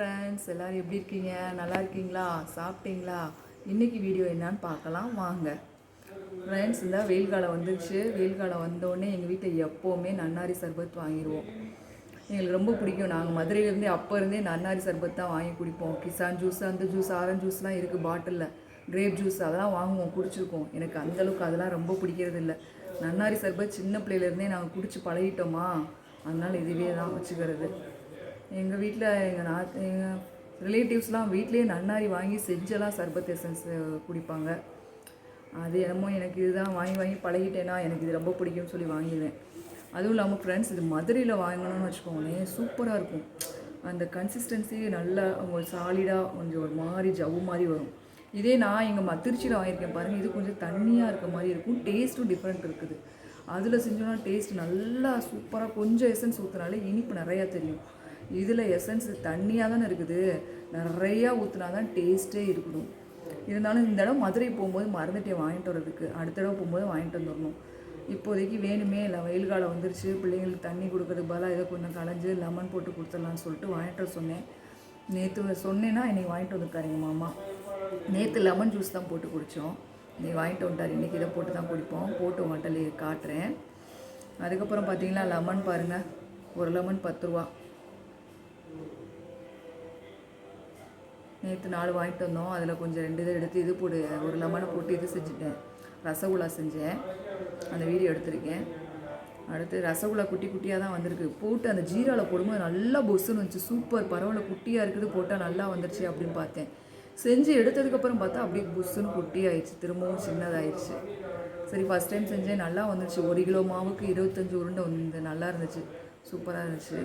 Friends எல்லோரும் எப்படி இருக்கீங்க? நல்லா இருக்கீங்களா? சாப்பிட்டீங்களா? இன்றைக்கி வீடியோ என்னான்னு பார்க்கலாம். வாங்க. ஃப்ரெண்ட்ஸ் இந்த வெயில் காலம் வந்துடுச்சு வெயில் காலம் வந்தோடனே எங்கள் வீட்டில் எப்போவுமே நன்னாரி சர்பத் வாங்கிடுவோம் எங்களுக்கு ரொம்ப பிடிக்கும். நாங்கள் மதுரையிலேருந்தே அப்போ இருந்தே நன்னாரி சர்பத் தான் வாங்கி குடிப்போம். கிசான் ஜூஸ் அந்த ஜூஸ் ஆரஞ்சு ஜூஸ்லாம் இருக்குது பாட்டிலில் கிரேப் ஜூஸ் அதெல்லாம் வாங்குவோம் குடிச்சிருக்கோம். எனக்கு அந்தளவுக்கு அதெல்லாம் ரொம்ப பிடிக்கிறது இல்லை நன்னாரி சர்பத் சின்ன பிள்ளையிலேருந்தே நாங்கள் குடிச்சு பழகிட்டோமா? அதனால் இதுவே தான் வச்சுக்கிறது. எங்கள் வீட்டில் எங்கள் நா எங்கள் ரிலேட்டிவ்ஸ்லாம் வீட்லேயே நன்னாரி வாங்கி செஞ்செல்லாம் சர்பத் எசன்ஸ் குடிப்பாங்க. அது என்னமோ எனக்கு இதுதான் வாங்கி வாங்கி பழகிட்டேன்னா எனக்கு இது ரொம்ப பிடிக்கும்னு சொல்லி வாங்கிடுவேன் அதுவும் இல்லாமல் ஃப்ரெண்ட்ஸ் இது மதுரையில் வாங்கணும்னு வச்சுக்கோங்களேன் சூப்பராக இருக்கும். அந்த கன்சிஸ்டன்சி நல்லா ஒரு சாலிடாக கொஞ்சம் ஒரு மாதிரி ஜவ்வு மாதிரி வரும். இதே நான் எங்கள் ம திருச்சியில் வாங்கியிருக்கேன் பாருங்கள் இது கொஞ்சம் தண்ணியாக இருக்க மாதிரி இருக்கும். டேஸ்ட்டும் டிஃப்ரெண்ட் இருக்குது. அதில் செஞ்சோன்னா டேஸ்ட் நல்லா சூப்பராக கொஞ்சம் எசன்ஸ் ஊற்றுனாலே இனிப்பு நிறையா தெரியும். இதில் எசன்ஸ் தண்ணியாக தானே இருக்குது. நிறையா ஊற்றினா தான் டேஸ்ட்டே இருக்கணும். இருந்தாலும் இந்த தடவை மதுரை போகும்போது மறந்துட்டே வாங்கிட்டு வரதுக்கு அடுத்த தடவை போகும்போது வாங்கிட்டு வந்துடணும் இப்போதைக்கு வேணுமே இல்லை வெயில் காலம் வந்துருச்சு பிள்ளைங்களுக்கு தண்ணி கொடுக்கறதுக்கு பதிலாக இதை கொஞ்சம் களைஞ்சு லெமன் போட்டு கொடுத்துடலான்னு சொல்லிட்டு வாங்கிட்டு வர சொன்னேன். நேற்று சொன்னேன்னா இன்னைக்கு வாங்கிட்டு வந்துருக்காருங்க எங்கள் மாமா. நேற்று லெமன் ஜூஸ் தான் போட்டு குடித்தோம் நீ வாங்கிட்டு வந்துட்டார். இன்றைக்கி இதை போட்டு தான் குடிப்போம். போட்டு உங்கள்கிட்ட காட்டுறேன். அதுக்கப்புறம் பார்த்தீங்கன்னா லெமன் பாருங்கள் ஒரு லெமன் பத்து ரூபா. நேற்று நாலு வாங்கிட்டு வந்தோம். அதில் கொஞ்சம் ரெண்டு இதை எடுத்து இது போடு ஒரு லெமனை போட்டு இது செஞ்சுட்டேன். ரசகுல்லா செஞ்சேன். அந்த வீடியோ எடுத்திருக்கேன். அடுத்து ரசகுல்லா குட்டி குட்டியாக தான் வந்திருக்கு. போட்டு அந்த ஜீராவில் போடும்போது நல்லா பொஸ்ஸுன்னு வந்துச்சு. சூப்பர். பரவாயில்ல குட்டியாக இருக்குது. போட்டால் நல்லா வந்துருச்சு அப்படின்னு பார்த்தேன். செஞ்சு எடுத்ததுக்கப்புறம் பார்த்தா அப்படியே பொஸ்ஸுன்னு குட்டி ஆயிடுச்சு திரும்பவும் சின்னதாயிடுச்சு. சரி ஃபஸ்ட் டைம் செஞ்சேன். நல்லா வந்துருச்சு. ஒரு கிலோ மாவுக்கு இருபத்தஞ்சி உருண்டை வந்து நல்லா இருந்துச்சு. சூப்பராக இருந்துச்சு.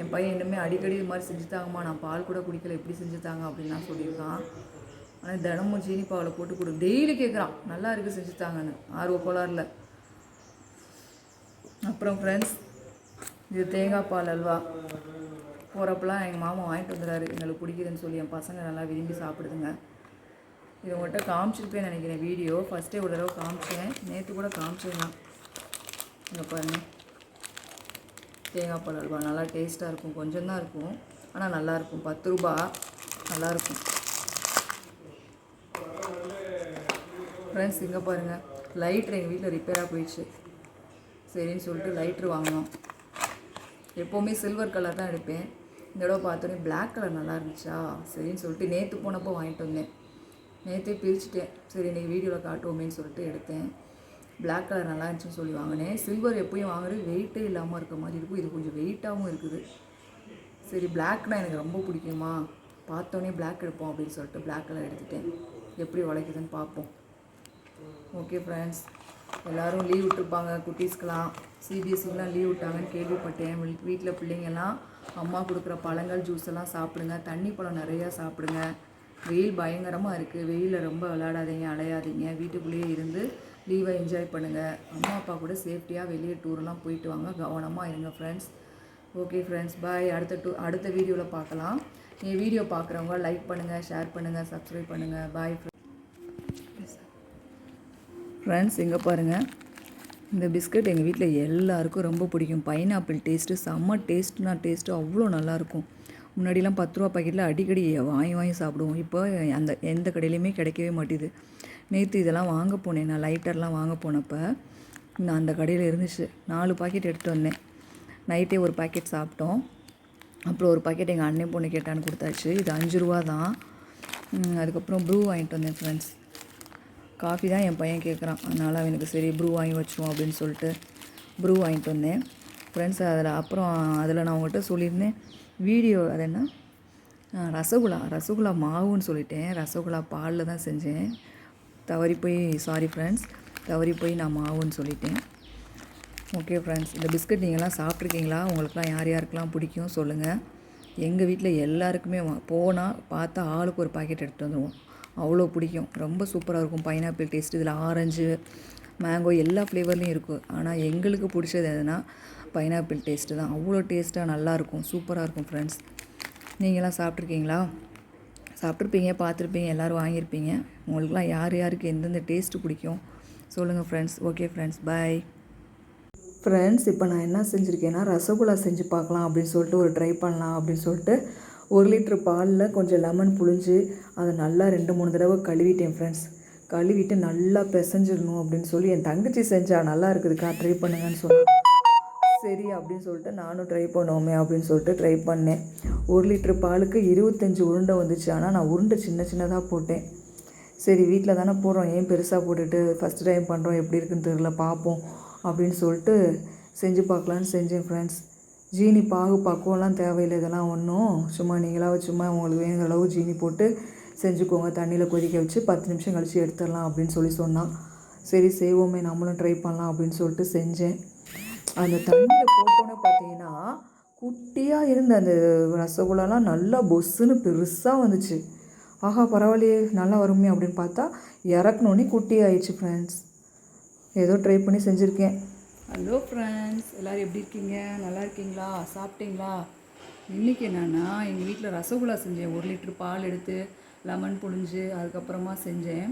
என் பையன் இன்னுமே அடிக்கடி இது மாதிரி செஞ்சு தாங்கம்மா நான் பால் கூட குடிக்கல எப்படி செஞ்சு தாங்க அப்படின்லாம் சொல்லியிருக்கான். ஆனால் தினமும் சீனி பாவில் போட்டு கொடு. டெய்லி கேட்குறான் நல்லா இருக்குது செஞ்சு தாங்கன்னு ஆர்வ கோளாறில். அப்புறம் ஃப்ரெண்ட்ஸ் இது தேங்காய் பால் அல்வா. போகிறப்பெல்லாம் எங்கள் மாமா வாங்கிட்டு வந்துடுறாரு. எங்களுக்கு பிடிக்குதுன்னு சொல்லி என் பசங்க நல்லா விரும்பி சாப்பிடுதுங்க. இது உங்கள்கிட்ட காமிச்சிருப்பேன் நினைக்கிறேன் வீடியோ. ஃபஸ்ட்டே ஒரு தடவை காமிச்சேன். நேற்று கூட காமிச்சேன் தான் இங்கே பாருங்கள் தேங்காய் பால் அல்வா நல்லா டேஸ்ட்டாக இருக்கும் கொஞ்சம் தான் இருக்கும். ஆனால் நல்லாயிருக்கும். பத்து ரூபா. நல்லாயிருக்கும். ஃப்ரெண்ட்ஸ் இங்கே பாருங்கள் லைட்ரு எங்கள் வீட்டில் ரிப்பேராக போயிடுச்சு. சரின்னு சொல்லிட்டு லைட்ரு வாங்கினோம். எப்போவுமே சில்வர் கலர் தான் எடுப்பேன். இந்த தடவை பார்த்தோன்னே பிளாக் கலர் நல்லா இருந்துச்சா? சரின்னு சொல்லிட்டு நேற்று போனப்போ வாங்கிட்டு வந்தேன். நேற்றே பிரிச்சுட்டேன். சரி இன்றைக்கி வீடியோவில் காட்டுவோமேன்னு சொல்லிட்டு எடுத்தேன். பிளாக் கலர் நல்லா இருந்துச்சுன்னு சொல்லி வாங்கினேன். சில்வர் எப்பயும் வாங்குறது வெயிட்டே இல்லாமல் இருக்க மாதிரி இருக்கும். இது கொஞ்சம் வெயிட்டாகவும் இருக்குது. சரி பிளாக்னால் எனக்கு ரொம்ப பிடிக்குமா? பார்த்தோன்னே பிளாக் எடுப்போம் அப்படின்னு சொல்லிட்டு பிளாக் கலர் எடுத்துட்டேன். எப்படி உழைக்குதுன்னு பார்ப்போம். ஓகே ஃப்ரெண்ட்ஸ் எல்லோரும் லீவ் விட்டுருப்பாங்க குட்டீஸ்க்கெலாம் சிபிஎஸ்சிக்கெலாம் லீவ் விட்டாங்கன்னு கேள்விப்பட்டேன். வீட்டில் பிள்ளைங்கள்லாம் அம்மா கொடுக்குற பழங்கள் ஜூஸ் எல்லாம் சாப்பிடுங்க. தண்ணி பழம் நிறையா சாப்பிடுங்க. வெயில் பயங்கரமாக இருக்குது வெயிலில் ரொம்ப விளையாடாதீங்க அலையாதீங்க. வீட்டுக்குள்ளேயே இருந்து லீவை என்ஜாய் பண்ணுங்கள் அம்மா அப்பா கூட சேஃப்டியாக வெளியே டூர்லாம் போயிட்டு வாங்க. கவனமாக இருங்க ஃப்ரெண்ட்ஸ் ஓகே ஃப்ரெண்ட்ஸ் பாய் அடுத்த டூ அடுத்த வீடியோவில் பார்க்கலாம். என் வீடியோ பார்க்குறவங்க லைக் பண்ணுங்கள் ஷேர் பண்ணுங்கள் சப்ஸ்கிரைப் பண்ணுங்கள் பாய் ஃப்ரெண்ட்ஸ் இங்கே பாருங்கள் இந்த பிஸ்கட் எங்கள் வீட்டில் எல்லாருக்கும் ரொம்ப பிடிக்கும். பைனாப்பிள் டேஸ்ட்டு செம்ம டேஸ்ட்னா டேஸ்ட்டு அவ்வளோ நல்லாயிருக்கும் முன்னாடிலாம் பத்து ரூபா பாக்கெட்டில் அடிக்கடி வாங்கி வாங்கி சாப்பிடுவோம். இப்போ அந்த எந்த கடையிலையுமே கிடைக்கவே மாட்டேது. நேற்று இதெல்லாம் வாங்க போனேன். நான் லைட்டர்லாம் வாங்க போனப்போ நான் அந்த கடையில் இருந்துச்சு. நாலு பாக்கெட் எடுத்துகிட்டு வந்தேன். நைட்டே ஒரு பாக்கெட் சாப்பிட்டோம். அப்புறம் ஒரு பாக்கெட் எங்கள் அண்ணன் பொண்ணு கேட்டான்னு கொடுத்தாச்சு. இது அஞ்சு ரூபா தான். அதுக்கப்புறம் ப்ரூ வாங்கிட்டு வந்தேன் ஃப்ரெண்ட்ஸ் காஃபி தான் என் பையன் கேட்குறான் அதனால் அவனுக்கு சரி ப்ரூ வாங்கி வச்சுருவோம் அப்படின்னு சொல்லிட்டு ப்ரூ வாங்கிட்டு வந்தேன். ஃப்ரெண்ட்ஸ் அதில் அப்புறம் அதில் நான் உங்கள்கிட்ட சொல்லியிருந்தேன். வீடியோ அது என்ன? ரசகுல்லா ரசகுல்லா மாவுன்னு சொல்லிட்டேன். ரசகுல்லா பாலில் தான் செஞ்சேன். தவறி போய் சாரி ஃப்ரெண்ட்ஸ் தவறி போய் நான் மாவுன்னு சொல்லிட்டேன். ஓகே ஃப்ரெண்ட்ஸ் இந்த பிஸ்கட் நீங்கள்லாம் சாப்பிட்ருக்கீங்களா உங்களுக்குலாம் யார் யாருக்கெல்லாம் பிடிக்கும் சொல்லுங்கள் எங்கள் வீட்டில் எல்லாருக்குமே போனால் பார்த்தா ஆளுக்கு ஒரு பாக்கெட் எடுத்துகிட்டு வந்துடுவோம் அவ்வளோ பிடிக்கும். ரொம்ப சூப்பராக இருக்கும். பைனாப்பிள் டேஸ்ட் இதில் ஆரஞ்சு மேங்கோ எல்லா ஃப்ளேவர்லேயும் இருக்கும். ஆனால் எங்களுக்கு பிடிச்சது எதுனா பைனாப்பிள் டேஸ்ட்டு தான். அவ்வளோ டேஸ்ட்டாக நல்லாயிருக்கும் சூப்பராக இருக்கும் ஃப்ரெண்ட்ஸ் நீங்களாம் சாப்பிட்ருக்கீங்களா சாப்பிட்ருப்பீங்க பார்த்துருப்பீங்க எல்லோரும் வாங்கியிருப்பீங்க. உங்களுக்குலாம் யார் யாருக்கு எந்தெந்த டேஸ்ட்டு பிடிக்கும்? சொல்லுங்கள் friends okay friends bye friends இப்போ நான் என்ன செஞ்சுருக்கேன்னா ரசகுல்லா செஞ்சு பார்க்கலாம் அப்படின்னு சொல்லிட்டு ஒரு ட்ரை பண்ணலாம் அப்படின்னு சொல்லிட்டு ஒரு லிட்ரு பாலில் கொஞ்சம் லெமன் புழிஞ்சு அதை நல்லா ரெண்டு மூணு தடவை கழுவிட்டேன் ஃப்ரெண்ட்ஸ் கழுவிட்டு நல்லா பிசைஞ்சிடணும் அப்படின்னு சொல்லி என் தங்கச்சி செஞ்சா நல்லா இருக்குதுக்கா ட்ரை பண்ணுங்கன்னு சொன்னேன் சரி அப்படின்னு சொல்லிட்டு நானும் ட்ரை பண்ணுவோமே அப்படின்னு சொல்லிட்டு ட்ரை பண்ணேன். ஒரு லிட்ரு பாலுக்கு இருபத்தஞ்சி உருண்டை வந்துச்சு. ஆனால் நான் உருண்டை சின்ன சின்னதாக போட்டேன். சரி வீட்டில் தானே போடுறோம். ஏன் பெருசாக போட்டுட்டு ஃபஸ்ட் டைம் பண்ணுறோம் எப்படி இருக்குன்னு தெரியல. பார்ப்போம் அப்படின்னு சொல்லிட்டு செஞ்சு பார்க்கலான்னு செஞ்சேன் ஃப்ரெண்ட்ஸ் ஜீனி பாகு பக்குவம்லாம் தேவையில்லை. இதெல்லாம் ஒன்றும் சும்மா நீங்களாக சும்மா உங்களுக்கு வேணுங்கிற அளவு ஜீனி போட்டு செஞ்சுக்கோங்க. தண்ணியில் கொதிக்க வச்சு பத்து நிமிஷம் கழித்து எடுத்துடலாம் அப்படின்னு சொல்லி சொன்னான். சரி செய்வோமே. நம்மளும் ட்ரை பண்ணலாம் அப்படின்னு சொல்லிட்டு செஞ்சேன். அந்த தண்ணியில் போட்டோன்னே பார்த்தீங்கன்னா குட்டியாக இருந்த அந்த ரசகுல்லாலாம் நல்லா பொஸ்ஸுன்னு பெருசாக வந்துச்சு. ஆஹா பரவாயில்லையே நல்லா வருமே அப்படின்னு பார்த்தா இறக்கணுன்னே குட்டி ஆயிடுச்சு ஃப்ரெண்ட்ஸ் ஏதோ ட்ரை பண்ணி செஞ்சுருக்கேன். ஹலோ ஃப்ரெண்ட்ஸ் எல்லோரும் எப்படி இருக்கீங்க? நல்லா இருக்கீங்களா? சாப்பிட்டீங்களா? இன்றைக்கி என்னென்னா எங்கள் வீட்டில் ரசகுல்லா செஞ்சேன். ஒரு லிட்ரு பால் எடுத்து லெமன் புழிஞ்சு அதுக்கப்புறமா செஞ்சேன்.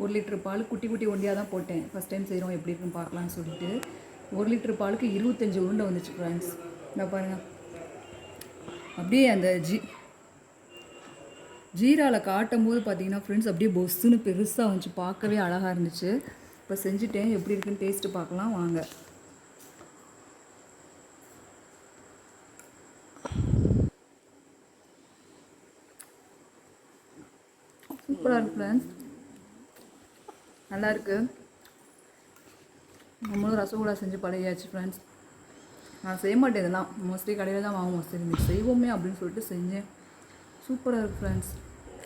ஒரு லிட்ரு பால் குட்டி குட்டி ஒண்டியாக தான் போட்டேன். ஃபஸ்ட் டைம் செய்கிறோம் எப்படி இருக்குன்னு பார்க்கலான்னு சொல்லிட்டு. ஒரு லிட்ரு பாலுக்கு இருபத்தஞ்சி உருண்டை வந்துச்சு ஃப்ரெண்ட்ஸ் இந்த பாருங்கள் அப்படியே அந்த ஜி ஜீராவில் காட்டும் போது பார்த்தீங்கன்னா ஃப்ரெண்ட்ஸ் அப்படியே பொஸ்ஸுன்னு பெருசாக வந்துச்சு. பார்க்கவே அழகாக இருந்துச்சு. இப்போ செஞ்சுட்டேன். எப்படி இருக்குன்னு டேஸ்ட்டு பார்க்கலாம். வாங்க. சூப்பராக இருக்கு ஃப்ரெண்ட்ஸ் நல்லாயிருக்கு நம்மளும் ரசகுல்லா செஞ்சு பழகியாச்சு ஃப்ரெண்ட்ஸ் நான் செய்ய மாட்டேன் இதெல்லாம். மோஸ்ட்லி கடையில் தான் வாங்குவோம். சரி இன்னைக்கு செய்வோமே அப்படின்னு சொல்லிட்டு செஞ்சேன். சூப்பராக இருக்குது ஃப்ரெண்ட்ஸ்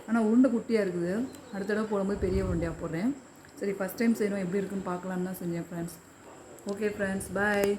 ஆனால் உருண்டை குட்டியாக இருக்குது. அடுத்த தடவை போடும்போது பெரிய உருண்டையாக போடுறேன். சரி ஃபஸ்ட் டைம் செய்யணும். எப்படி இருக்குன்னு பார்க்கலான்னு தான் செஞ்சேன் ஃப்ரெண்ட்ஸ் ஓகே ஃப்ரெண்ட்ஸ் பாய்